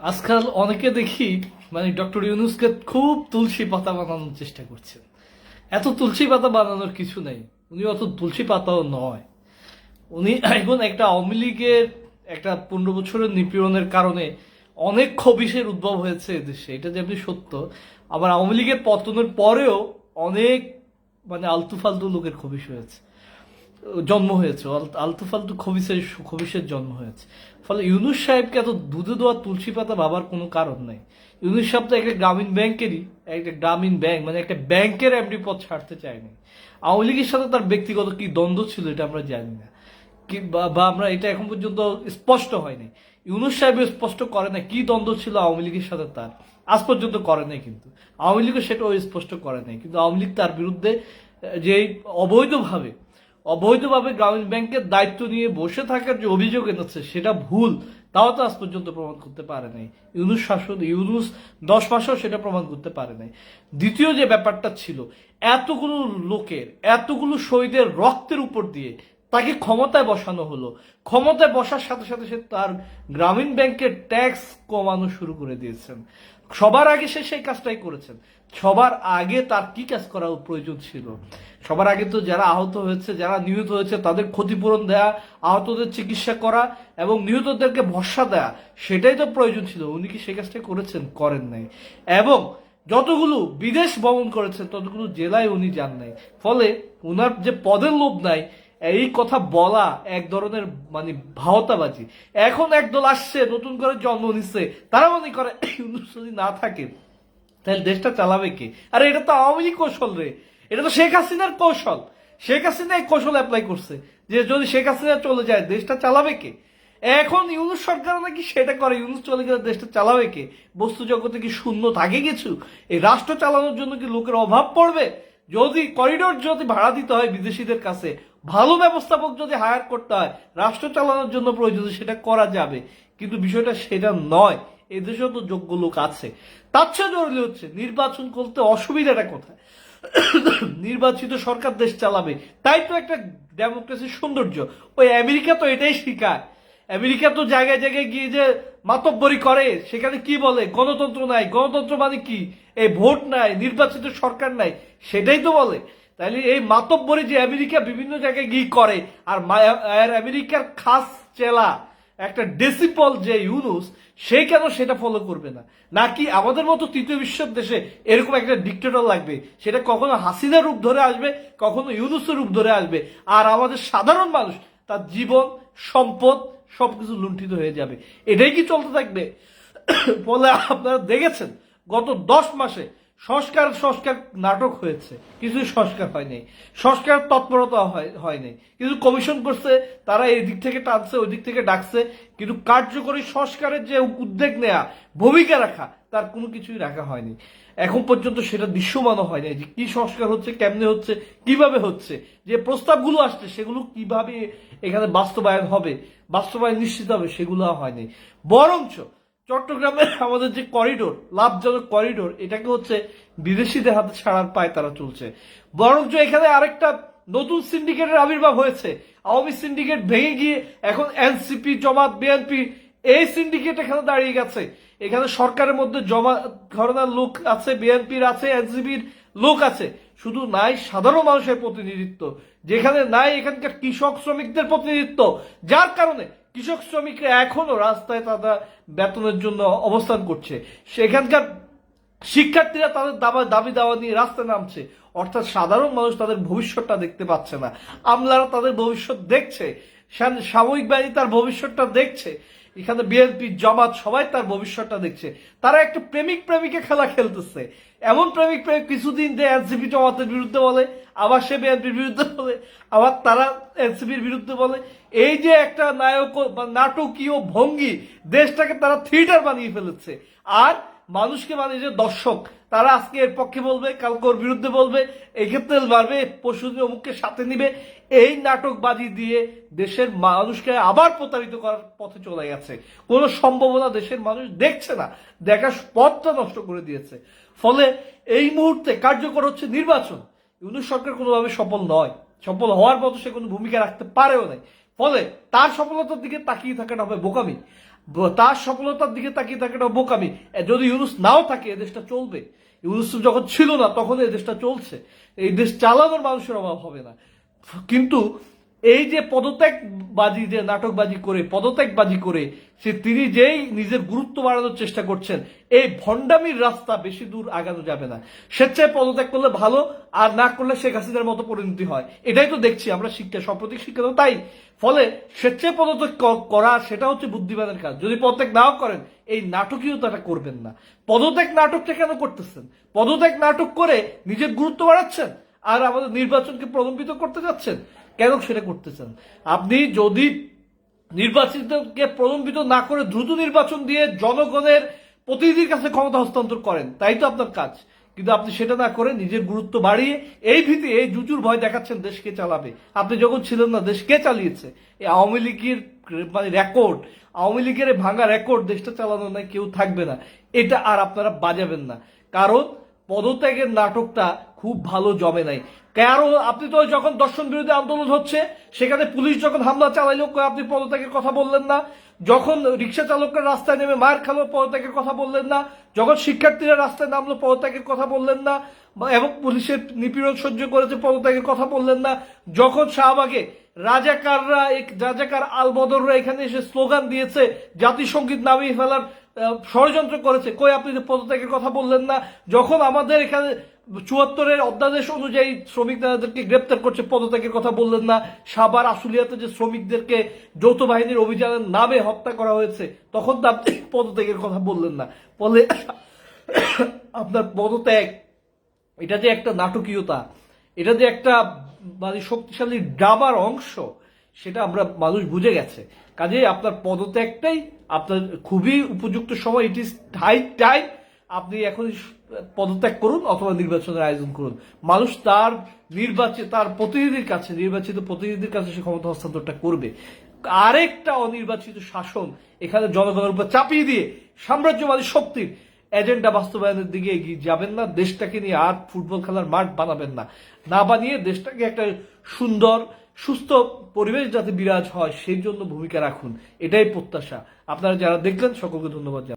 আজকাল অনেকে দেখি মানে ডক্টর ইউনুসকে খুব তুলসী পাতা বানানোর চেষ্টা করছেন। এত তুলসী পাতা বানানোর কিছু নেই। উনি অত তুলসী পাতাও নয়। উনি এখন একটা আওয়ামী লীগের, একটা পনেরো বছরের নিপীড়নের কারণে অনেক খবিসের উদ্ভব হয়েছে এদেশে। এটা যেমনি সত্য। আবার আওয়ামী লীগের পতনের পরেও অনেক মানে আলতু ফালতু লোকের খবিস হয়েছে। জন্ম হয়েছে, আল- আলতু ফালতু খবিসের খবিসের জন্ম হয়েছে। ফলে ইউনুস সাহেবকে এত দুধে দেওয়া তুলসী পাতা ভাবার কোনো কারণ নাই। ইউনুস সাহেব তো একটা গ্রামীণ ব্যাংকেরই, একটা গ্রামীণ ব্যাংক মানে একটা ব্যাংকের এমডি পদ ছাড়তে চায়নি। আওয়ামী লীগের সাথে তার ব্যক্তিগত কি দ্বন্দ্ব ছিল এটা আমরা জানি না। কি বা- আমরা এটা এখন পর্যন্ত স্পষ্ট হয়নি। ইউনুস সাহেব স্পষ্ট করে না কি দ্বন্দ্ব ছিল আওয়ামী লীগের সাথে তার। আজ পর্যন্ত করে নাই কিন্তু। আওয়ামী লীগও সেটাও স্পষ্ট করে নাই। কিন্তু আওয়ামী লীগ তার বিরুদ্ধে যে অবৈধভাবে অবৈধভাবে গ্রামীণ ব্যাংকের দায়িত্ব নিয়ে বসে থাকার যে অভিযোগ এনেছে, সেটা ভুল। তাও তো আজ পর্যন্ত প্রমাণ করতে পারে নাই। ইউনুস শাসন, ইউনুস দশ মাসেও সেটা প্রমাণ করতে পারে নাই। দ্বিতীয় যে ব্যাপারটা ছিল, এতগুলো লোকের, এতগুলো শহীদের রক্তের উপর দিয়ে তাকে ক্ষমতায় বসানো হলো। ক্ষমতায় বসার সাথে সাথে সে তার গ্রামীণ ব্যাংকের ট্যাক্স কমানো শুরু করে দিয়েছেন। সবার আগে সে সেই কাজটাই করেছেন। সবার আগে তার কি কাজ করা প্রয়োজন ছিল? সবার আগে তো যারা আহত হয়েছে, যারা নিহত হয়েছে, তাদের ক্ষতিপূরণ দেয়া, আহতদের চিকিৎসা করা এবং নিহতদেরকে ভরসা দেয়া, সেটাই তো প্রয়োজন ছিল। উনি কি সেই কাজটাই করেছেন? করেন নাই। এবং যতগুলো বিদেশ ভ্রমণ করেছেন, ততগুলো জেলায় উনি যান নাই। ফলে উনার যে পদের লোভ নাই এই কথা বলা এক ধরনের মানে ভাওতাবাজি। এখন একদল আসছে, নতুন করে জন্ম নিচ্ছে তারা মনে করে যদি না থাকে, তাহলে দেশটা চালাবে কে? আরে, এটা তো আওয়ামী লীগ কৌশল রে। এটা তো শেখ হাসিনার কৌশল। শেখ হাসিনা এই কৌশল অ্যাপ্লাই করছে, যে যদি শেখ হাসিনা চলে যায়, দেশটা চালাবে কে? এখন ইউনুস সরকার নাকি সেটা করে, ইউনুস চলে গেলে দেশটা চালাবে কে? বস্তু জগতে কি শূন্য থাকে কিছু? এই রাষ্ট্র চালানোর জন্য কি লোকের অভাব পড়বে? যদি করিডোর যদি ভাড়া দিতে হয় বিদেশিদের কাছে ভালো ব্যবস্থাপক যদি হায়ার করতে হয়, রাষ্ট্র চালানোর জন্য প্রয়োজন, সেটা করা যাবে। কিন্তু বিষয়টা সেটা নয়। এদেশেও তো যোগ্য লোক আছে। তার চেয়ে জরুরি হচ্ছে, নির্বাচন করতে অসুবিধাটা কোথায়? নির্বাচিত সরকার দেশ চালাবে। তাই তো একটা ডেমোক্রেসির সৌন্দর্য। ওই আমেরিকা তো এটাই শিখায়। আমেরিকা তো জায়গায় জায়গায় গিয়ে যে মাতব্বরি করে, সেখানে কি বলে? গণতন্ত্র নাই। গণতন্ত্র মানে কি? এই ভোট নাই, নির্বাচিত সরকার নাই, সেটাই তো বলে। তাহলে এই মাতব্বরি যে আমেরিকা বিভিন্ন জায়গায় গিয়ে করে, আর আমেরিকার খাস চেলা, একটা ডেসিপল যে ইউনুস, সে কেন সেটা ফলো করবে না? নাকি আমাদের মতো তৃতীয় বিশ্বের দেশে এরকম একটা ডিক্টেটর লাগবে, সেটা কখনো হাসিনার রূপ ধরে আসবে, কখনো ইউনুসের রূপ ধরে আসবে, আর আমাদের সাধারণ মানুষ, তার জীবন, সম্পদ, সবকিছু লুণ্ঠিত হয়ে যাবে। এটাই কি চলতে থাকবে? ফলে আপনারা দেখেছেন, গত দশ মাসে সংস্কার সংস্কার নাটক হয়েছে। কিছু সংস্কার হয়নি সংস্কার তৎপরতা হয়- হয়নি কিন্তু কমিশন করছে, তারা এই দিক থেকে টানছে ওই দিক থেকে ডাকছে। কিন্তু কার্যকরী সংস্কারের যে উদ্যোগ নেয়া, ভূমিকা রাখা, তার কোনো কিছুই রাখা হয়নি। এখন পর্যন্ত সেটা দৃশ্যমানও হয়নি যে কি সংস্কার হচ্ছে, কেমনে হচ্ছে, কীভাবে হচ্ছে। যে প্রস্তাবগুলো আসছে, সেগুলো কীভাবে এখানে বাস্তবায়ন হবে, বাস্তবায়ন নিশ্চিত হবে, সেগুলো হয়নি বরঞ্চ চট্টগ্রামের আমাদের যে করিডোর, লাভজনক করিডোর, এটাকে হচ্ছে বিদেশিদের হাতে ছাড়ার পায় তারা চলছে। বরঞ্চ এখানে আরেকটা নতুন সিন্ডিকেটের আবির্ভাব হয়েছে। আওয়ামী সিন্ডিকেট ভেঙে গিয়ে এখন এনসিপি, জমাত, বিএনপি এই সিন্ডিকেট এখানে দাঁড়িয়ে গেছে। এখানে সরকারের মধ্যে জমা ঘরনার লোক আছে, বিএনপির আছে, এনসিপির লোক আছে। শুধু নাই সাধারণ মানুষের প্রতিনিধিত্ব। যেখানে নাই এখানকার কৃষক শ্রমিকদের প্রতিনিধিত্ব। যার কারণে কৃষক শ্রমিকরা এখনও রাস্তায় তারা বেতনের জন্য অবস্থান করছে। সেখানকার শিক্ষার্থীরা তাদের দাবা, দাবি দাওয়া নিয়ে রাস্তায় নামছে। অর্থাৎ সাধারণ মানুষ তাদের ভবিষ্যৎটা দেখতে পাচ্ছে না। আমলারা তাদের ভবিষ্যৎ দেখছে। সাময়িক বাহিনী তার ভবিষ্যৎটা দেখছে। এখানে বিএনপি, জমাত সবাই তার ভবিষ্যৎটা দেখছে। তারা একটা প্রেমিক প্রেমিকে খেলা খেলতেছে। এমন প্রেমিক প্রেমিক কিছুদিন যে এনসিপি জমাতের বিরুদ্ধে বলে, আবার সে বিএনপির বিরুদ্ধে বলে, আবার তারা এনসিপির বিরুদ্ধে বলে। এই যে একটা নায়ক নাটকীয় ভঙ্গি দেশটাকে তারা থিয়েটার বানিয়ে ফেলেছে। আর মানুষকে মানে যে দর্শক, তারা আজকে এর পক্ষে বলবে কালকে ওর বিরুদ্ধে বলবে এক্ষেত্রে মারবে পরশুদিন অমুককে সাথে নিবে, এই নাটকবাজি দিয়ে দেশের মানুষকে আবার প্রতারিত করার পথে চলে গেছে। কোনো সম্ভাবনা দেশের মানুষ দেখছে না, দেখার পথটা নষ্ট করে দিয়েছে। ফলে এই মুহূর্তে কার্যকর হচ্ছে নির্বাচন। ইউনুস সরকার কোনোভাবে সফল নয়। সফল হওয়ার মতো সে কোনো ভূমিকা রাখতে পারেও নাই। ফলে তার সফলতার দিকে তাকিয়ে থাকাটা হবে বোকামি। তার সফলতার দিকে তাকিয়ে থাকে এটা বোকামি। যদি ইউনুস নাও থাকে দেশটা চলবে। ইউনুস যখন ছিল না, তখন দেশটা চলছে। এই দেশ চালানোর মানুষের অভাব হবে না। কিন্তু এই যে পদত্যাগ বাজি যে নাটকবাজি করে, পদত্যাগবাজি করে, সে তিনি যেই নিজের গুরুত্ব বাড়ানোর চেষ্টা করছেন, এই ভণ্ডামির রাস্তা বেশি দূর আগানো যাবে না। স্বেচ্ছায় পদত্যাগ করলে ভালো, আর না করলে শেখ হাসিনার মতো পরিণতি হয়। এটাই তো দেখছি আমরা শিক্ষা, সাম্প্রতিক শিক্ষা তো তাই। ফলে স্বেচ্ছায় পদত্যাগ করা, সেটা হচ্ছে বুদ্ধিমানের কাজ। যদি পদত্যাগ নাও করেন, এই নাটকীয়তাটা করবেন না। পদত্যাগ নাটকটা কেন করতেছেন? পদত্যাগ নাটক করে নিজের গুরুত্ব বাড়াচ্ছেন? আর আমাদের নির্বাচনকে প্রলম্বিত করতে যাচ্ছেন? কেন সেটা করতেছেন আপনি যদি নির্বাচিতকে প্রলম্বিত না করে দ্রুত নির্বাচন দিয়ে জনগণের প্রতিনিধির কাছে ক্ষমতা হস্তান্তর করেন, তাই তো আপনার কাজ। কিন্তু আপনি সেটা না করে নিজের গুরুত্ব বাড়িয়ে এই ভীতি, এই জুজুর ভয় দেখাচ্ছেন দেশকে চালাবে। আপনি যখন ছিলেন না, দেশ কে চালিয়েছে? এই আওয়ামী লীগের মানে রেকর্ড আওয়ামী লীগের ভাঙা রেকর্ড দেশটা চালানো নাই কেউ থাকবে না। এটা আর আপনারা বাজাবেন না। কারণ পদত্যাগের নাটকটা খুব ভালো জমে নাই। কারণ আপনি তো যখন দর্শন বিরোধী আন্দোলন হচ্ছে, সেখানে পুলিশ যখন হামলা চালাইলো আপনি পদত্যাগের কথা বললেন না। যখন রিক্সা চালকরা রাস্তায় নেমে মার খালো, পদত্যাগের কথা বললেন না। যখন শিক্ষার্থীরা রাস্তায় নামলো, পদত্যাগের কথা বললেন না। এবং পুলিশের নিপীড়ন সহ্য করেছে, পদত্যাগের কথা বললেন না। যখন শাহবাগে রাজাকাররা রাজাকার আলবদররা এখানে এসে স্লোগান দিয়েছে জাতিসংগীত নামিয়ে ফেলার ষড়যন্ত্র করেছে। কই আপনি যে পদত্যাগের কথা বললেন না, যখন আমাদের এখানে চুয়াত্তরের অধ্যাদেশ অনুযায়ী শ্রমিকদেরকে গ্রেপ্তার করছে, পদত্যাগের কথা বললেন না সাবার আশুলিয়াতে যে শ্রমিকদেরকে যৌথ বাহিনীর অভিযানের নামে হত্যা করা হয়েছে, তখন তো আপনি পদত্যাগের কথা বললেন না। ফলে আপনার পদত্যাগ, এটা যে একটা নাটকীয়তা, এটা যে একটা মানে শক্তিশালী ড্রামার অংশ, সেটা আমরা মানুষ বুঝে গেছে। কাজেই আপনার পদত্যাগটাই আপনার খুবই উপযুক্ত সময়। ইট ইজ হাই টাইম আপনি এখন পদত্যাগ করুন অথবা নির্বাচনের আয়োজন করুন। মানুষ তার নির্বাচিত তার প্রতিনিধির কাছে, নির্বাচিত প্রতিনিধির কাছে সে ক্ষমতা হস্তান্তরটা করবে। আরেকটা অনির্বাচিত শাসন এখানে জনগণের উপর চাপিয়ে দিয়ে সাম্রাজ্যবাদী শক্তির এজেন্ডা বাস্তবায়নের দিকে এগিয়ে যাবেন না। দেশটাকে নিয়ে আর ফুটবল খেলার মাঠ বানাবেন না। না বানিয়ে দেশটাকে একটা সুন্দর সুস্থ পরিবেশ যাতে বিরাজ হয়, সেই জন্য ভূমিকা রাখুন এটাই প্রত্যাশা আপনারা যারা দেখলেন, সকলকে ধন্যবাদ।